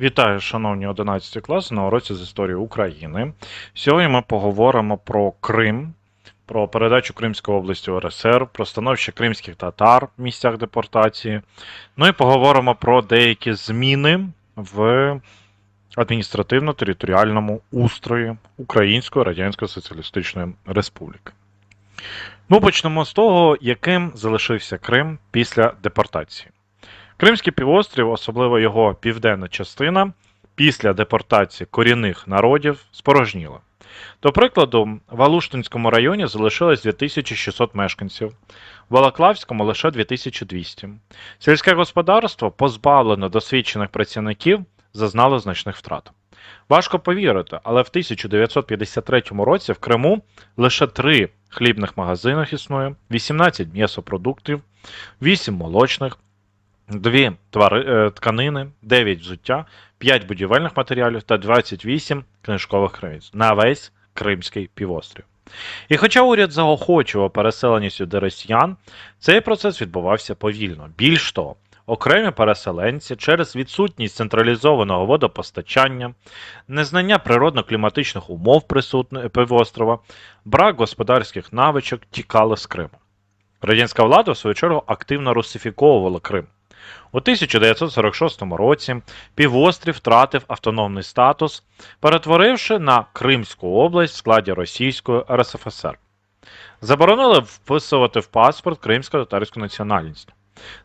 Вітаю, шановні 11 класи на уроці з історії України. Сьогодні ми поговоримо про Крим, про передачу Кримської області РСР, про становище кримських татар в місцях депортації. Ну і поговоримо про деякі зміни в адміністративно-територіальному устрої Української Радянської Соціалістичної Республіки. Ну, почнемо з того, яким залишився Крим після депортації. Кримський півострів, особливо його південна частина, після депортації корінних народів спорожніла. До прикладу, в Алуштинському районі залишилось 2600 мешканців, в Балаклавському лише 2200. Сільське господарство, позбавлено досвідчених працівників, зазнало значних втрат. Важко повірити, але в 1953 році в Криму лише три хлібних магазинах існує, 18 м'ясопродуктів, 8 молочних, Дві твари, е, тканини, 9 взуття, 5 будівельних матеріалів та 28 книжкових криниць на весь Кримський півострів. І хоча уряд заохочував переселення сюди росіян, цей процес відбувався повільно. Більш того, окремі переселенці через відсутність централізованого водопостачання, незнання природно-кліматичних умов присутних півострова, брак господарських навичок тікали з Криму. Радянська влада, в свою чергу, активно русифіковувала Крим. У 1946 році півострів втратив автономний статус, перетворивши на Кримську область в складі Російської РСФСР. Заборонили вписувати в паспорт кримсько-татарську національність.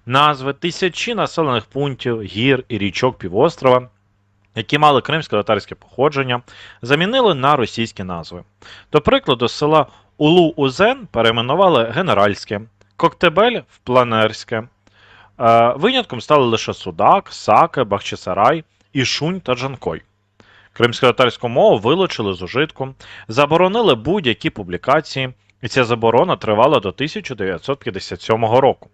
Назви тисячі населених пунктів, гір і річок півострова, які мали кримсько-татарське походження, замінили на російські назви. До прикладу, села Улу-Узен перейменували Генеральське, Коктебель в Планерське. Е, Винятком стали лише Судак, Саке, Бахчисарай, Ішунь та Джанкой. Кримсько-татарську мову вилучили з ужитку, заборонили будь-які публікації, і ця заборона тривала до 1957 року.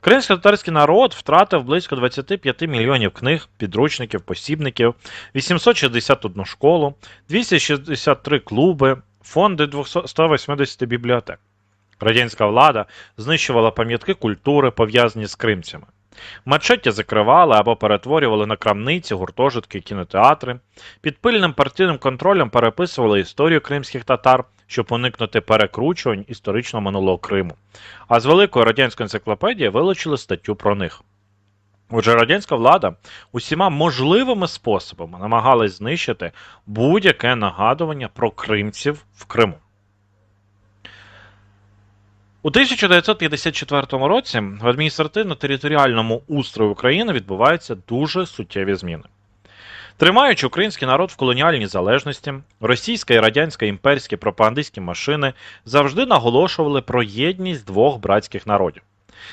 Кримсько-татарський народ втратив близько 25 мільйонів книг, підручників, посібників, 861 школу, 263 клуби, фонди 180 бібліотек. Радянська влада знищувала пам'ятки культури, пов'язані з кримцями. Мачеті закривали або перетворювали на крамниці, гуртожитки, кінотеатри. Під пильним партійним контролем переписували історію кримських татар, щоб уникнути перекручувань історичного минулого Криму. А з великої радянської енциклопедії вилучили статтю про них. Отже, радянська влада усіма можливими способами намагалась знищити будь-яке нагадування про кримців в Криму. У 1954 році в адміністративно-територіальному устрої України відбуваються дуже суттєві зміни. Тримаючи український народ в колоніальній залежності, російська і радянська імперські пропагандистські машини завжди наголошували про єдність двох братських народів.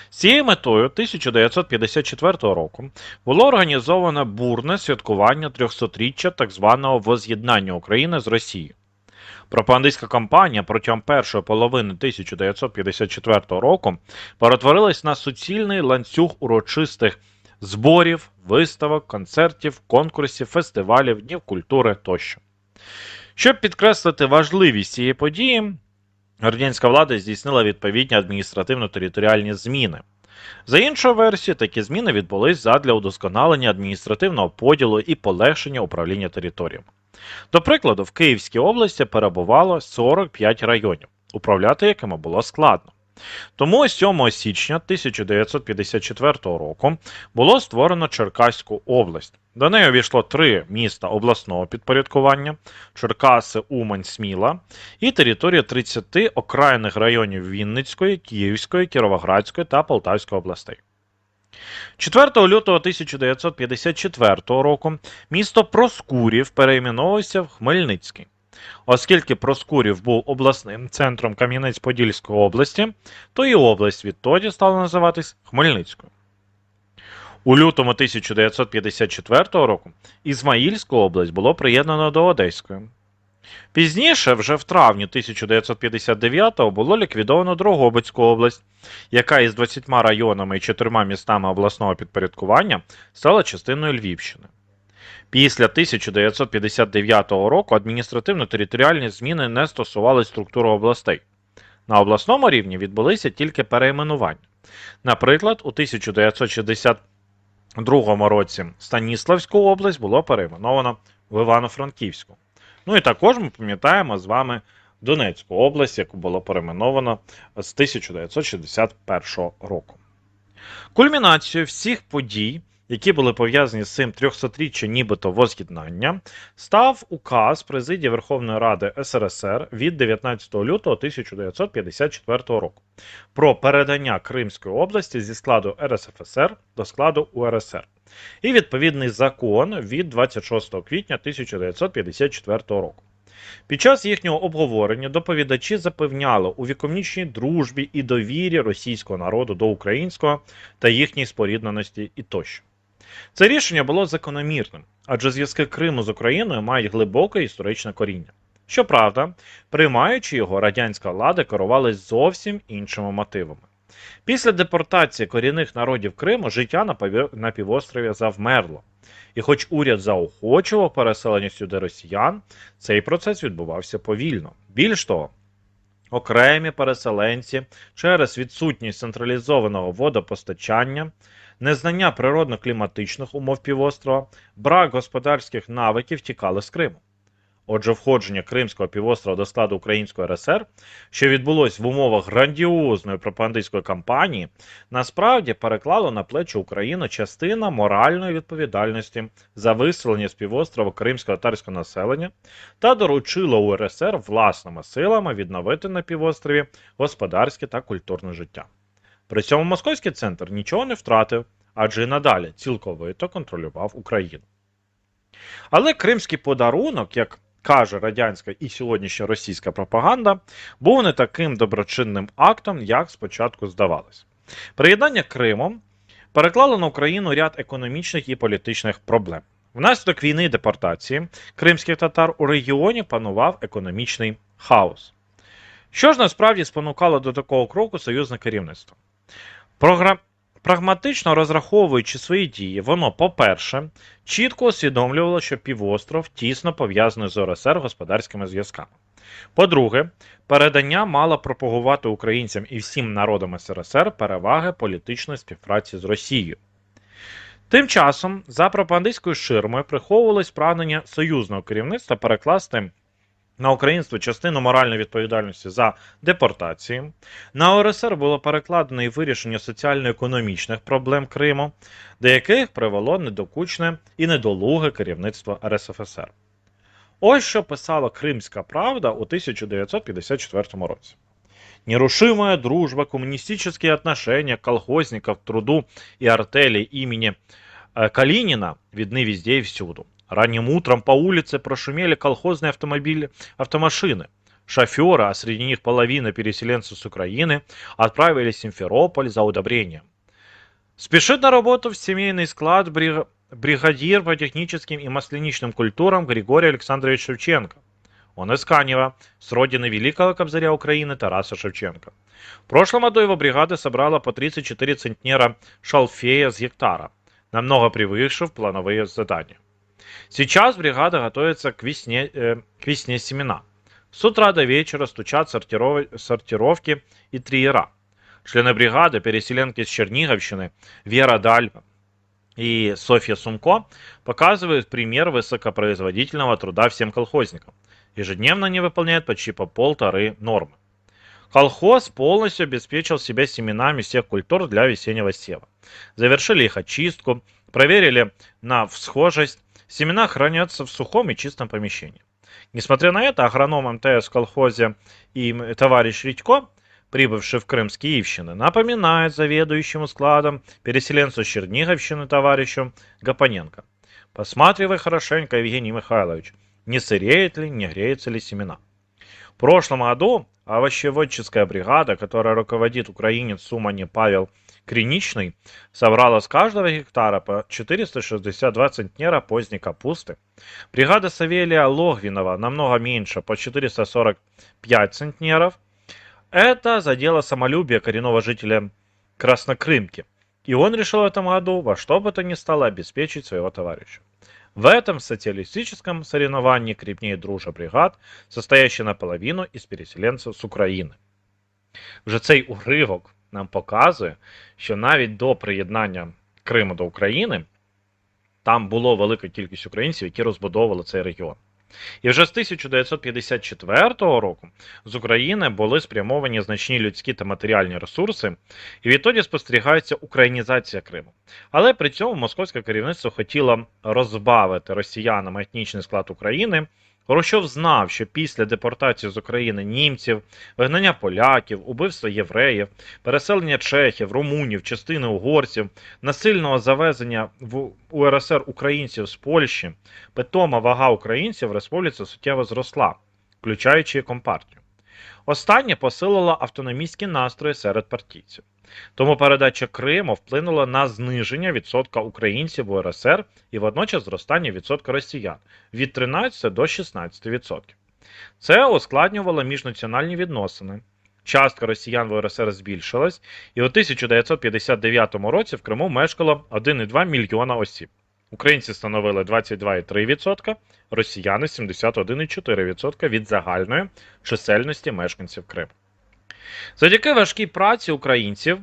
З цією метою 1954 року було організовано бурне святкування 300-річчя так званого воз'єднання України з Росією. Пропагандистська кампанія протягом першої половини 1954 року перетворилась на суцільний ланцюг урочистих зборів, виставок, концертів, конкурсів, фестивалів, днів культури тощо. Щоб підкреслити важливість цієї події, радянська влада здійснила відповідні адміністративно-територіальні зміни. За іншою версією, такі зміни відбулись задля удосконалення адміністративного поділу і полегшення управління територіями. До прикладу, в Київській області перебувало 45 районів, управляти якими було складно. Тому 7 січня 1954 року було створено Черкаську область. До неї увійшло три міста обласного підпорядкування: Черкаси, Умань, Сміла і територія 30 окраїних районів Вінницької, Київської, Кіровоградської та Полтавської областей. 4 лютого 1954 року місто Проскурів перейменовувався в Хмельницький. Оскільки Проскурів був обласним центром Кам'янець-Подільської області, то і область відтоді стала називатись Хмельницькою. У лютому 1954 року Ізмаїльську область було приєднано до Одеської. Пізніше, вже в травні 1959-го, було ліквідовано Дрогобицьку область, яка із 20 районами і 4 містами обласного підпорядкування стала частиною Львівщини. Після 1959 року адміністративно-територіальні зміни не стосували структури областей. На обласному рівні відбулися тільки перейменування. Наприклад, у 1960 другому році Станіславську область було перейменовано в Івано-Франківську. Ну і також ми пам'ятаємо з вами Донецьку область, яку було перейменовано з 1961 року. Кульмінацією всіх подій, які були пов'язані з цим 300-річчя нібито воз'єднання, став указ Президії Верховної Ради СРСР від 19 лютого 1954 року про передання Кримської області зі складу РСФСР до складу УРСР і відповідний закон від 26 квітня 1954 року. Під час їхнього обговорення доповідачі запевняли у віковнічній дружбі і довірі російського народу до українського та їхній спорідненості і тощо. Це рішення було закономірним, адже зв'язки Криму з Україною мають глибоке історичне коріння. Щоправда, приймаючи його, радянська влада керувалась зовсім іншими мотивами. Після депортації корінних народів Криму життя на півострові завмерло. І хоч уряд заохочував переселення сюди росіян, цей процес відбувався повільно. Більш того, окремі переселенці через відсутність централізованого водопостачання, незнання природно-кліматичних умов півострова, брак господарських навиків тікали з Криму. Отже, входження Кримського півострова до складу Української РСР, що відбулось в умовах грандіозної пропагандистської кампанії, насправді переклало на плечі України частина моральної відповідальності за виселення з півострова кримського татарського населення та доручило УРСР власними силами відновити на півострові господарське та культурне життя. При цьому московський центр нічого не втратив, адже і надалі цілковито контролював Україну. Але кримський подарунок, як каже радянська і сьогоднішня російська пропаганда, був не таким доброчинним актом, як спочатку здавалось. Приєднання Криму переклало на Україну ряд економічних і політичних проблем. Внаслідок війни і депортації кримських татар у регіоні панував економічний хаос. Що ж насправді спонукало до такого кроку союзне керівництво? Програ... Прагматично розраховуючи свої дії, воно, по-перше, чітко усвідомлювало, що півостров тісно пов'язаний з ОРСР господарськими зв'язками. По-друге, передання мало пропагувати українцям і всім народам СРСР переваги політичної співпраці з Росією. Тим часом, за пропагандистською ширмою приховувалось прагнення союзного керівництва перекласти на українство частину моральної відповідальності за депортації. На ОРСР було перекладено і вирішення соціально-економічних проблем Криму, до яких привело недокучне і недолуге керівництво РСФСР. Ось що писала Кримська Правда у 1954 році. Нерушимая дружба, коммунистические отношения колхозников труду и артели имени э, Калинина видны везде и всюду. Ранним утром по улице прошумели колхозные автомобили, автомашины. Шоферы, а среди них половина переселенцев с Украины, отправились в Симферополь за удобрением. Спешит на работу в семейный склад брига- бригадир по техническим и масляничным культурам Григорий Александрович Шевченко. Он из Канева, с родины великого кобзаря Украины Тараса Шевченко. В прошлом году его бригада собрала по 34 центнера шалфея с гектара, намного превысив плановые задания. Сейчас бригада готовится к весне, э, к весне семена. С утра до вечера стучат сортиров- сортировки и триера. Члены бригады, переселенки с Черниговщины, Вера Дальба и Софья Сумко показывают пример высокопроизводительного труда всем колхозникам. Ежедневно они выполняют почти по полторы нормы. Колхоз полностью обеспечил себя семенами всех культур для весеннего сева. Завершили их очистку, проверили на всхожесть. Семена хранятся в сухом и чистом помещении. Несмотря на это, агроном МТС в колхозе и товарищ Редько, прибывший в Крым с Киевщины, напоминает заведующему складом переселенцу Черниговщины товарищу Гапоненко. Посматривай хорошенько, Евгений Михайлович, не сыреет ли, не греются ли семена. В прошлом году овощеводческая бригада, которая руководит украинец Сумани Павел Криничный, собрала с каждого гектара по 462 центнера поздней капусты. Бригада Савелия Логвинова намного меньше, по 445 центнеров. Это задело самолюбие коренного жителя Краснокрымки. И он решил в этом году во что бы то ни стало обеспечить своего товарища. В этом социалистическом соревновании крепнее дружа бригад, состоящая наполовину із переселенців з України. Вже цей уривок нам показує, що навіть до приєднання Криму до України Там було велика кількість українців, які розбудовували цей регіон. І вже з 1954 року з України були спрямовані значні людські та матеріальні ресурси, і відтоді спостерігається українізація Криму. Але при цьому московське керівництво хотіло розбавити росіянам етнічний склад України. Горощов знав, що після депортації з України німців, вигнання поляків, убивства євреїв, переселення чехів, румунів, частини угорців, насильного завезення в УРСР українців з Польщі, питома вага українців в республіці суттєво зросла, включаючи компартію. Останнє посилило автономістські настрої серед партійців. Тому передача Криму вплинула на зниження відсотка українців в УРСР і водночас зростання відсотка росіян від 13 до 16%. Це ускладнювало міжнаціональні відносини. Частка росіян в УРСР збільшилась, і у 1959 році в Криму мешкало 1,2 мільйона осіб. Українці становили 22,3%, росіяни 71,4% від загальної чисельності мешканців Криму. Завдяки важкій праці українців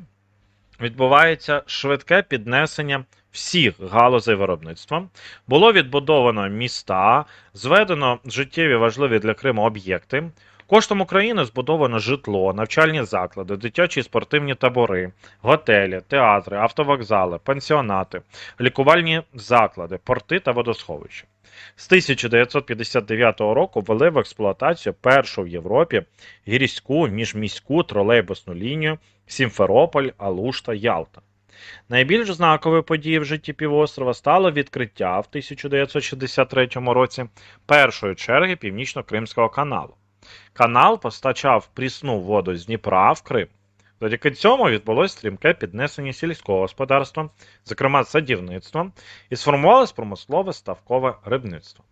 відбувається швидке піднесення всіх галузей виробництва. Було відбудовано міста, зведено життєві важливі для Криму об'єкти. Коштом України збудовано житло, навчальні заклади, дитячі і спортивні табори, готелі, театри, автовокзали, пансіонати, лікувальні заклади, порти та водосховища. З 1959 року ввели в експлуатацію першу в Європі гірську міжміську тролейбусну лінію Сімферополь, Алушта, Ялта. Найбільш знаковою подією в житті півострова стало відкриття в 1963 році першої черги Північно-Кримського каналу. Канал постачав прісну воду з Дніпра в Крим. Завдяки цьому відбулось стрімке піднесення сільського господарства, зокрема садівництва, і сформувалось промислове ставкове рибництво.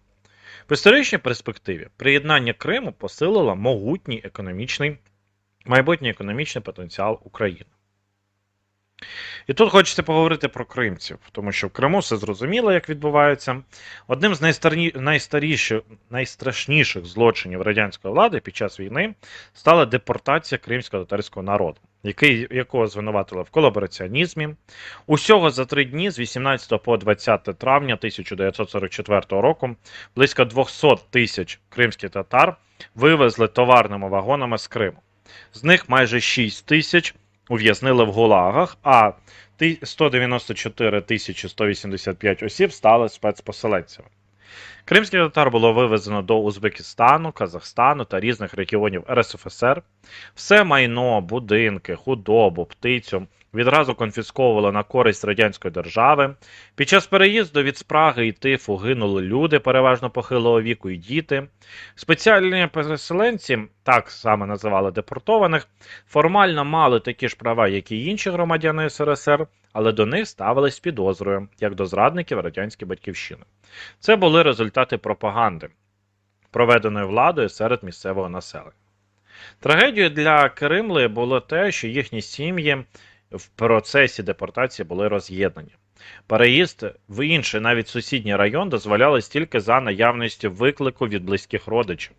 В історичній перспективі приєднання Криму посилило могутній економічний, майбутній економічний потенціал України. І тут хочеться поговорити про кримців, тому що в Криму все зрозуміло, як відбувається. Одним з найстарні... найстрашніших злочинів радянської влади під час війни стала депортація кримського татарського народу, який, якого звинуватили в колабораціонізмі. Усього за три дні з 18 по 20 травня 1944 року близько 200 тисяч кримських татар вивезли товарними вагонами з Криму. З них майже 6 тисяч ув'язнили в гулагах, а 194 185 осіб стали спецпоселенцями. Кримських татар було вивезено до Узбекистану, Казахстану та різних регіонів РСФСР. Все майно, будинки, худобу, птицю відразу конфісковували на користь радянської держави. Під час переїзду від спраги і тифу гинули люди, переважно похилого віку, і діти. Спеціальні переселенці, так саме називали депортованих, формально мали такі ж права, як і інші громадяни СРСР, але до них ставились підозрою, як до зрадників радянської батьківщини. Це були результати пропаганди, проведеної владою серед місцевого населення. Трагедією для Кримли було те, що їхні сім'ї в процесі депортації були роз'єднані. Переїзд в інший, навіть сусідній район, дозволялось тільки за наявністю виклику від близьких родичів.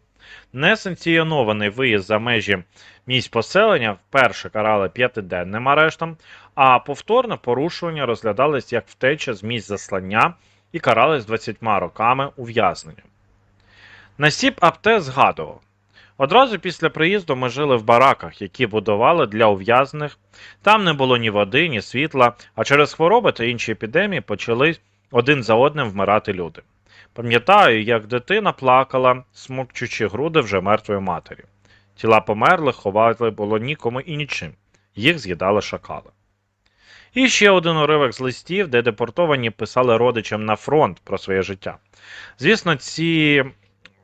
Несанкціонований виїзд за межі місць поселення вперше карали п'ятиденним арештом, а повторне порушування розглядались як втеча з місць заслання і карались 20 роками ув'язнення. Насіп Апте згадував. Одразу після приїзду ми жили в бараках, які будували для ув'язнених. Там не було ні води, ні світла, а через хвороби та інші епідемії почали один за одним вмирати люди. Пам'ятаю, як дитина плакала, смокчучи груди вже мертвої матері. Тіла померлих ховати було нікому і нічим. Їх з'їдали шакали. І ще один уривок з листів, де депортовані писали родичам на фронт про своє життя. Звісно, ці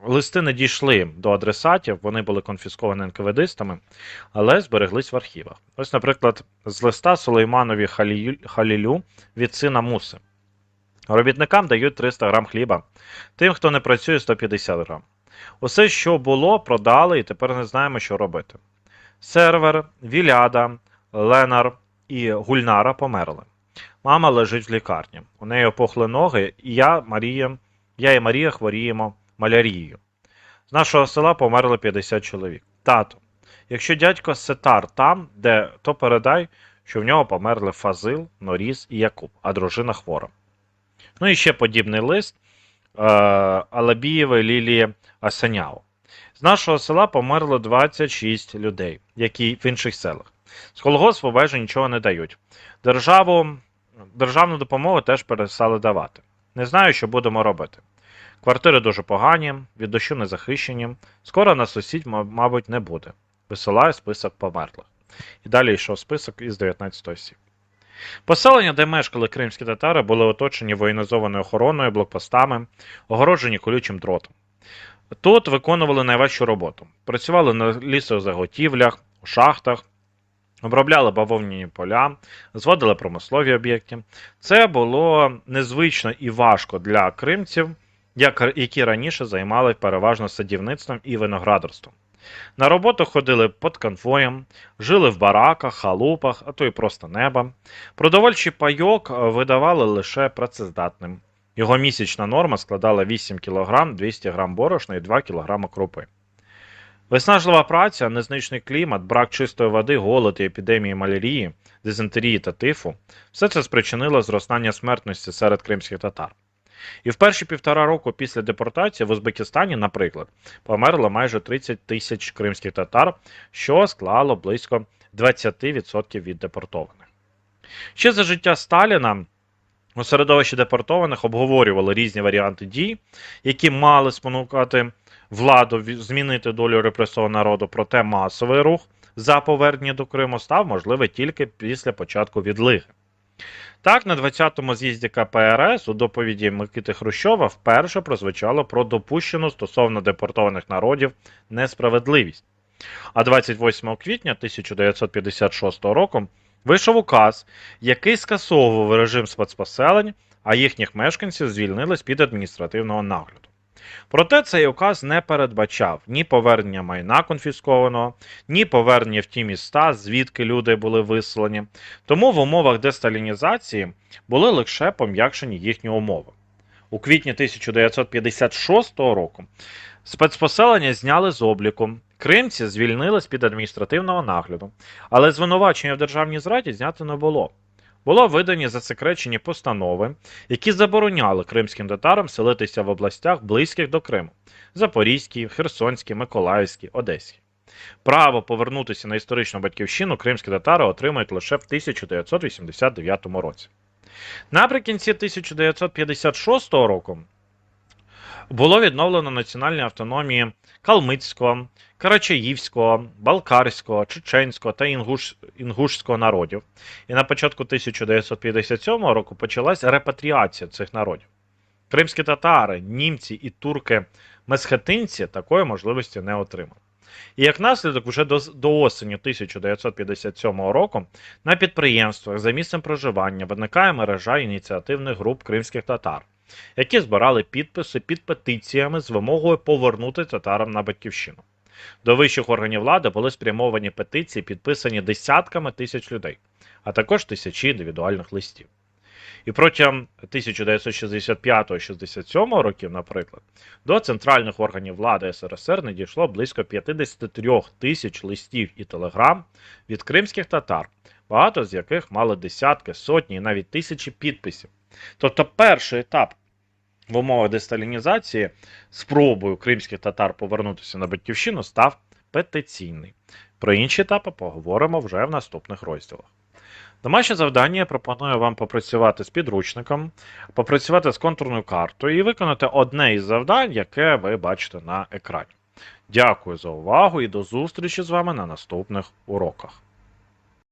листи не дійшли до адресатів, вони були конфісковані НКВДистами, але збереглись в архівах. Ось, наприклад, з листа Сулейманові Халілю від сина Муси. Робітникам дають 300 грам хліба, тим, хто не працює, 150 грам. Усе, що було, продали, і тепер не знаємо, що робити. Сервер, Віляда, Ленар і Гульнара померли. Мама лежить в лікарні. У неї опухли ноги, і я, Марія, я і Марія хворіємо малярією. З нашого села померли 50 чоловік. Тато, якщо дядько Сетар там, де, то передай, що в нього померли Фазил, Норіс і Якуб, а дружина хвора. Ну і ще подібний лист е, Алабієвої Лілії Асаняо. З нашого села померло 26 людей, які в інших селах. З колгоспу майже нічого не дають. Державу, державну допомогу теж перестали давати. Не знаю, що будемо робити. Квартири дуже погані, від дощу не захищені. Скоро на сусідь, мабуть, не буде. Висилаю список померлих. І далі йшов список із 19 осіб. Поселення, де мешкали кримські татари, були оточені воєнізованою охороною, блокпостами, огороджені колючим дротом. Тут виконували найважчу роботу. Працювали на лісозаготівлях, у шахтах, обробляли бавовняні поля, зводили промислові об'єкти. Це було незвично і важко для кримців, які раніше займали переважно садівництвом і виноградарством. На роботу ходили під конвоєм, жили в бараках, халупах, а то й просто неба. Продовольчий пайок е, видавали лише працездатним. Його місячна норма складала 8 кг 200 г борошна і 2 кг крупи. Виснажлива праця, незначний клімат, брак чистої води, голод і епідемії малярії, дизентерії та тифу все це спричинило зростання смертності серед кримських татар. І в перші півтора року після депортації в Узбекистані, наприклад, померло майже 30 тисяч кримських татар, що склало близько 20% від депортованих. Ще за життя Сталіна у середовищі депортованих обговорювали різні варіанти дій, які мали спонукати владу змінити долю репресованого народу, проте масовий рух за повернення до Криму став можливий тільки після початку відлиги. Так, на 20-му з'їзді КПРС у доповіді Микити Хрущова вперше прозвучало про допущену стосовно депортованих народів несправедливість. А 28 квітня 1956 року вийшов указ, який скасовував режим спецпоселень, а їхніх мешканців звільнили з-під адміністративного нагляду. Проте цей указ не передбачав ні повернення майна конфіскованого, ні повернення в ті міста, звідки люди були виселені. Тому в умовах десталінізації були лише пом'якшені їхні умови. У квітні 1956 року спецпоселення зняли з обліку. Кримці звільнили з під адміністративного нагляду, але звинувачення в державній зраді знято не було. Було видані засекречені постанови, які забороняли кримським татарам селитися в областях, близьких до Криму Запорізькій, Херсонській, Миколаївській, Одеській. Право повернутися на історичну батьківщину кримські татари отримають лише в 1989 році. Наприкінці 1956 року було відновлено національні автономії Калмицького, Карачаївського, Балкарського, Чеченського та Інгуш... Інгушського народів. І на початку 1957 року почалась репатріація цих народів. Кримські татари, німці і турки-месхетинці такої можливості не отримали. І як наслідок, вже до, до осені 1957 року на підприємствах за місцем проживання виникає мережа ініціативних груп кримських татар, які збирали підписи під петиціями з вимогою повернути татарам на батьківщину. До вищих органів влади були спрямовані петиції, підписані десятками тисяч людей, а також тисячі індивідуальних листів. І протягом 1965-67 років, наприклад, до центральних органів влади СРСР надійшло близько 53 тисяч листів і телеграм від кримських татар, багато з яких мали десятки, сотні і навіть тисячі підписів. Тобто перший етап в умовах десталінізації спробою кримських татар повернутися на батьківщину став петиційний. Про інші етапи поговоримо вже в наступних розділах. Домашнє завдання я пропоную вам попрацювати з підручником, попрацювати з контурною картою і виконати одне із завдань, яке ви бачите на екрані. Дякую за увагу і до зустрічі з вами на наступних уроках.